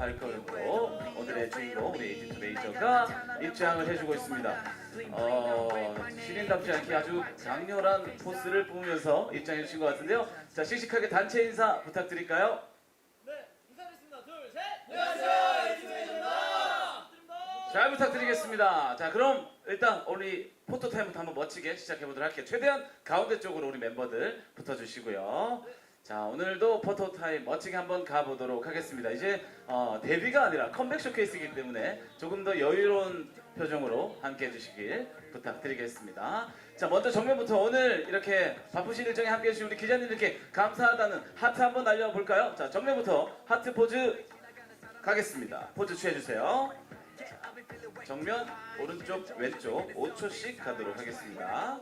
발걸음으로 오늘의 주인공 우리 에이티트 메이저가 입장을 해주고 있습니다. 어, 신인답지 않게 아주 강렬한 포스를 뿜으면서 입장해 주신 것 같은데요. 자, 씩씩하게 단체 인사 부탁드릴까요? 네, 인사드리겠습니다. 둘, 셋. 안녕하세요, 이승민입니다. 잘 부탁드리겠습니다. 자, 그럼 일단 우리 포토 타임부터 한번 멋지게 시작해 보도록 할게요. 최대한 가운데 쪽으로 우리 멤버들 붙어 주시고요. 자, 오늘도 포토 타임 멋지게 한번 가보도록 하겠습니다. 이제 어, 데뷔가 아니라 컴백 쇼케이스이기 때문에 조금 더 여유로운 표정으로 함께 해주시길 부탁드리겠습니다. 자, 먼저 정면부터 오늘 이렇게 바쁘신 일정에 함께 해주신 우리 기자님들께 감사하다는 하트 한번 날려볼까요? 자, 정면부터 하트 포즈 가겠습니다. 포즈 취해주세요. 정면 오른쪽 왼쪽 5초씩 가도록 하겠습니다.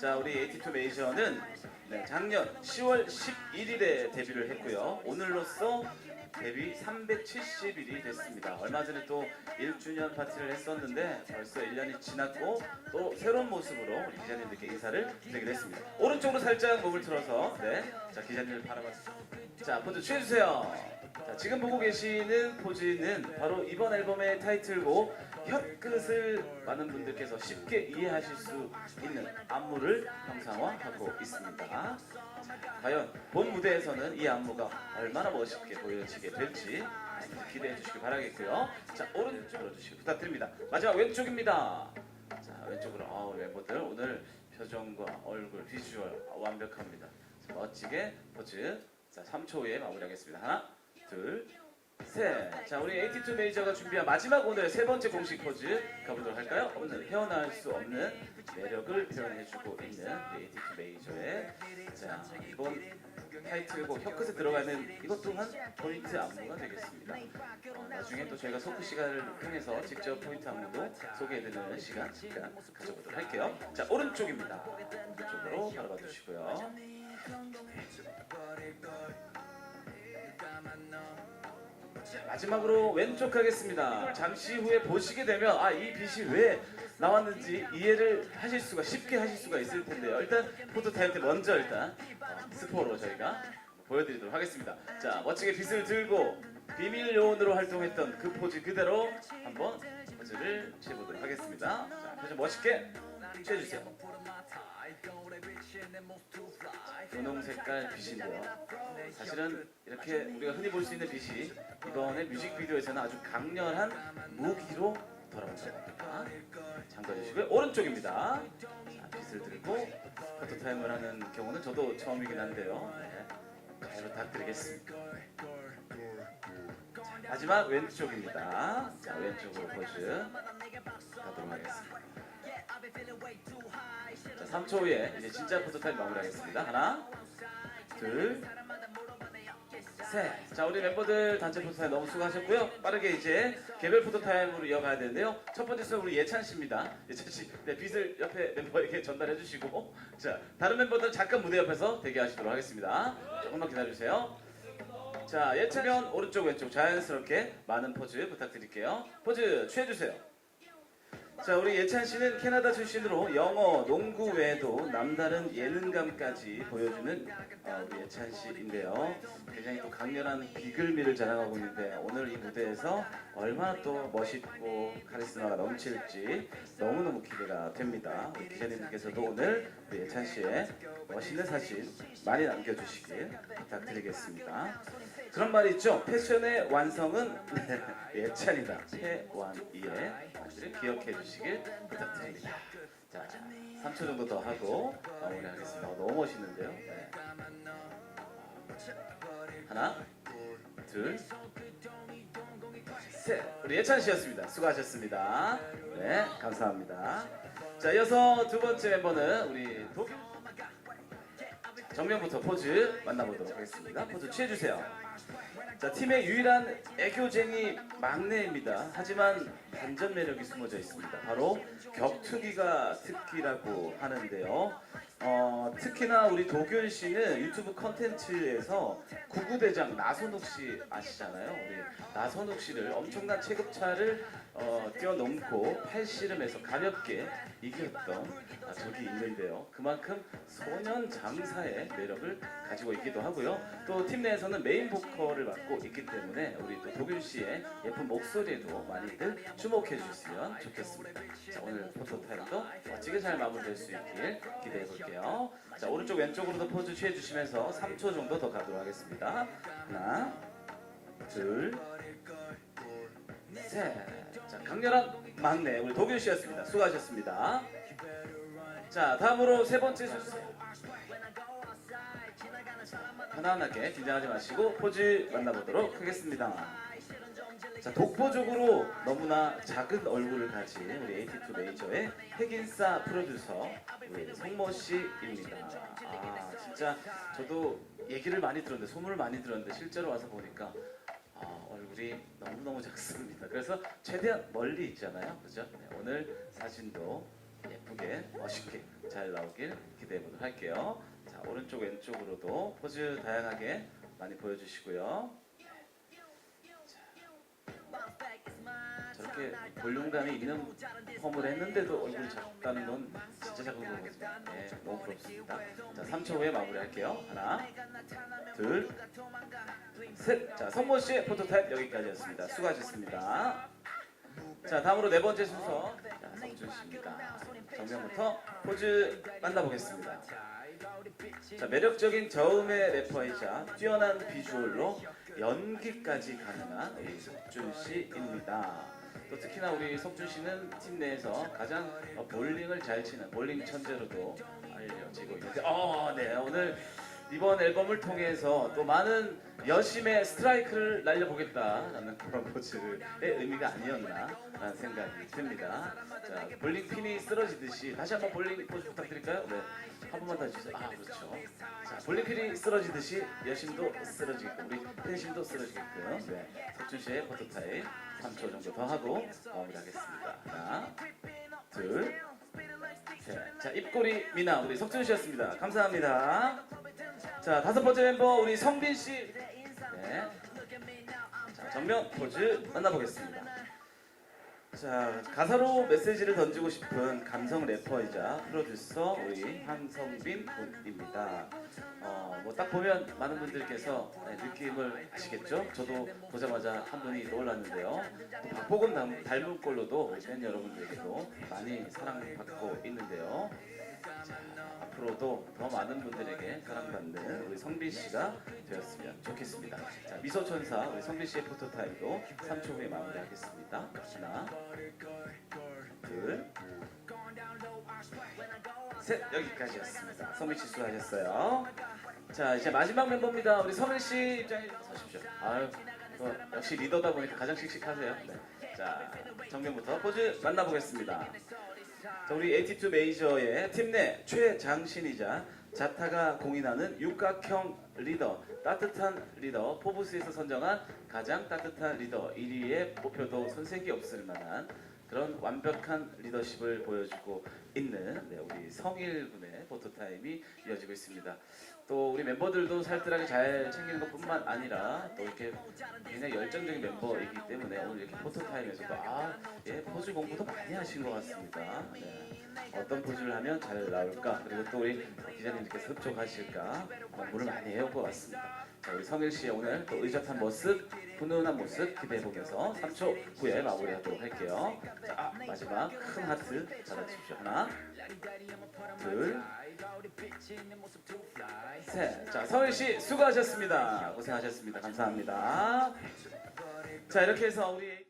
자 우리 에이티투 메이저는 네, 작년 10월 11일에 데뷔를 했고요. 오늘로써 데뷔 370일이 됐습니다. 얼마 전에 또 1주년 파티를 했었는데 벌써 1년이 지났고 또 새로운 모습으로 기자님들께 인사를 드리기로 했습니다. 오른쪽으로 살짝 몸을 틀어서 네, 자 기자님을 바라봤습니다. 자 포즈 취해주세요. 자, 지금 보고 계시는 포즈는 바로 이번 앨범의 타이틀곡 혀끝을 많은 분들께서 쉽게 이해하실 수 있는 안무를 형상화하고 있습니다. 자, 과연 본 무대에서는 이 안무가 얼마나 멋있게 보여지게 될지 기대해 주시기 바라겠고요. 자 오른쪽으로 주시기 부탁드립니다. 마지막 왼쪽입니다. 자 왼쪽으로 어, 멤버들 오늘 표정과 얼굴 비주얼 완벽합니다. 자, 멋지게 포즈. 자 3초 후에 마무리하겠습니다. 하나, 둘, 셋. 자 우리 에이티투 메이저가 준비한 마지막 오늘의 세 번째 공식 포즈 가보도록 할까요? 오늘 헤어나올 수 없는 매력을 표현해주고 있는 에이티투 메이저의 자 이번 타이틀곡 혀끝에 들어가는 이것 또한 포인트 안무가 되겠습니다. 어, 나중에 또 저희가 소크 시간을 통해서 직접 포인트 안무도 소개해드리는 시간 잠깐 가져보도록 할게요. 자 오른쪽입니다. 오른쪽으로 바라봐 주시고요. 자, 마지막으로 왼쪽 가겠습니다. 잠시 후에 보시게 되면 아 이 빛이 왜 나왔는지 이해를 하실 수가 쉽게 하실 수가 있을 텐데요. 일단 포토 타임 때 먼저 일단 어, 스포로 저희가 보여드리도록 하겠습니다. 자 멋지게 빛을 들고 비밀 요원으로 활동했던 그 포즈 그대로 한번 포즈를 취해보도록 하겠습니다. 자 표정 멋있게 취해주세요. 분홍 색깔 빛인데요. 사실은 이렇게 우리가 흔히 볼 수 있는 빛이 이번에 뮤직비디오에서는 아주 강렬한 무기로 돌아온다고 합니다. 참고해주시고요. 오른쪽입니다. 자, 빛을 들고 포토타임을 하는 경우는 저도 처음이긴 한데요. 네, 잘 부탁드리겠습니다. 자, 마지막 왼쪽입니다. 자, 왼쪽으로 포즈 가도록 하겠습니다. 자, 3초 후에 이제 진짜 포토타임 마무리하겠습니다. 하나, 둘, 셋. 자, 우리 멤버들 단체 포토타임 너무 수고하셨고요. 빠르게 이제 개별 포토타임으로 이어가야 되는데요. 첫 번째 수는 우리 예찬 씨입니다. 예찬 씨, 네, 빛을 옆에 멤버에게 전달해 주시고, 자, 다른 멤버들 잠깐 무대 옆에서 대기하시도록 하겠습니다. 조금만 기다려주세요. 자, 예찬 면 오른쪽 왼쪽 자연스럽게 많은 포즈 부탁드릴게요. 포즈 취해주세요. 자 우리 예찬 씨는 캐나다 출신으로 영어, 농구 외에도 남다른 예능감까지 보여주는 어, 우리 예찬 씨인데요. 굉장히 또 강렬한 비글미를 자랑하고 있는데 오늘 이 무대에서 얼마나 또 멋있고 카리스마가 넘칠지 너무너무 기대가 됩니다. 우리 기자님들께서도 오늘 우리 예찬 씨의 멋있는 사진 많이 남겨주시길 부탁드리겠습니다. 그런 말이 있죠. 패션의 완성은 예찬이다. 해완이의 말들을 기억해 주시길 부탁드립니다. 자, 3초 정도 더 하고 마무리하겠습니다. 어, 너무 멋있는데요. 네. 하나, 둘, 셋. 우리 예찬 씨였습니다. 수고하셨습니다. 네, 감사합니다. 자, 이어서 두 번째 멤버는 우리 도 정면부터 포즈 만나보도록 하겠습니다. 포즈 취해주세요. 자, 팀의 유일한 애교쟁이 막내입니다. 하지만 반전 매력이 숨어져 있습니다. 바로 격투기가 특기라고 하는데요. 어, 특히나 우리 도균 씨는 유튜브 컨텐츠에서 구구대장 나선욱 씨 아시잖아요. 우리 나선욱 씨를 엄청난 체급차를 어, 뛰어넘고 팔씨름에서 가볍게 이겼던 아, 적이 있는데요. 그만큼 소년 장사의 매력을 가지고 있기도 하고요. 또 팀 내에서는 메인 보컬을 맡고 있기 때문에 우리 또 도균 씨의 예쁜 목소리에도 많이들 주목해 주시면 좋겠습니다. 자, 오늘 포토타임도 멋지게 잘 마무리될 수 있길 기대해 볼게요. 자, 오른쪽 왼쪽으로도 포즈 취해 주시면서 3초 정도 더 가도록 하겠습니다. 하나, 둘, 셋. 자, 강렬한 막내 우리 도균 씨였습니다. 수고하셨습니다. 자, 다음으로 세 번째 순서. 편안하게 긴장하지 마시고 포즈 만나보도록 하겠습니다. 자, 독보적으로 너무나 작은 얼굴을 가진 우리 AT2 메이저의 핵인싸 프로듀서 우리 성모 씨입니다. 아, 진짜 저도 얘기를 많이 들었는데 소문을 많이 들었는데 실제로 와서 보니까 아, 얼굴이 너무너무 작습니다. 그래서 최대한 멀리 있잖아요. 그죠? 네, 오늘 사진도 예쁘게 멋있게 잘 나오길 기대해 보도록 할게요. 자, 오른쪽 왼쪽으로도 포즈 다양하게 많이 보여주시고요. 저렇게 볼륨감이 있는 펌을 했는데도 얼굴이 작다는 건 진짜 작은 거거든요. 네, 너무 부럽습니다. 자, 3초 후에 마무리할게요. 하나, 둘, 셋. 자, 성모 씨의 포토타입 여기까지였습니다. 수고하셨습니다. 자, 다음으로 네 번째 순서. 자, 성준 씨입니다. 정면부터 포즈 만나보겠습니다. 자, 매력적인 저음의 래퍼이자 뛰어난 비주얼로 연기까지 가능한 우리 석준 씨입니다. 또 특히나 우리 석준 씨는 팀 내에서 가장 어, 볼링을 잘 치는 볼링 천재로도 알려지고 있는데, 어, 네, 오늘 이번 앨범을 통해서 또 많은 여심의 스트라이크를 날려보겠다라는 그런 포즈의 의미가 아니었나라는 생각이 듭니다. 자, 볼링 핀이 쓰러지듯이 다시 한번 볼링 포즈 부탁드릴까요? 네, 한 번만 더 해주세요. 아, 그렇죠. 자, 볼링 핀이 쓰러지듯이 여심도 쓰러지게끔, 우리 팬심도 쓰러지게끔. 네, 석준 씨의 포토타입 3초 정도 더 하고 마무리하겠습니다. 하나, 둘, 셋. 자, 입꼬리 미나 우리 석준 씨였습니다. 감사합니다. 자, 다섯 번째 멤버 우리 성빈 씨. 네. 자, 정면 포즈 만나보겠습니다. 자, 가사로 메시지를 던지고 싶은 감성 래퍼이자 프로듀서 우리 한성빈 군입니다. 어, 뭐 딱 보면 많은 분들께서 네, 느낌을 아시겠죠? 저도 보자마자 한 분이 떠올랐는데요. 또 박보검 닮- 닮은 우리 팬 여러분들께도 많이 사랑받고 있는데요. 자, 앞으로도 더 많은 분들에게 사랑받는 우리 성빈 씨가 되었으면 좋겠습니다. 자, 미소 천사 우리 성빈 씨의 포토타임도 3초 후에 마무리하겠습니다. 하나, 둘, 셋 여기까지였습니다. 성빈 씨 수고하셨어요. 자 이제 마지막 멤버입니다. 우리 성빈 씨 입장에 서십시오. 아유 뭐, 역시 리더다 보니까 가장 씩씩하세요. 네. 자 정면부터 포즈 만나보겠습니다. 자, 우리 AT2 메이저의 팀 내 최장신이자 자타가 공인하는 육각형 리더, 따뜻한 리더, 포브스에서 선정한 가장 따뜻한 리더 1위에 뽑혀도 손색이 없을 만한 그런 완벽한 리더십을 보여주고 있는 네, 우리 성일 군의 포토타임이 이어지고 있습니다. 또 우리 멤버들도 살뜰하게 잘 챙기는 것뿐만 아니라 또 이렇게 굉장히 열정적인 멤버이기 때문에 오늘 이렇게 포토타임에서도 아, 예, 포즈 공부도 많이 하신 것 같습니다. 네. 어떤 포즈를 하면 잘 나올까 그리고 또 우리 기자님들께서 흡족하실까 공부를 많이 해온 것 같습니다. 자, 우리 성일 씨의 오늘 또 의젓한 모습, 훈훈한 모습 기대해 보면서 3초 후에 마무리하도록 할게요. 자, 아, 마지막 큰 하트 받아주십시오. 하나, 둘, 셋. 자, 성일 씨 수고하셨습니다. 고생하셨습니다. 감사합니다. 자, 이렇게 해서 우리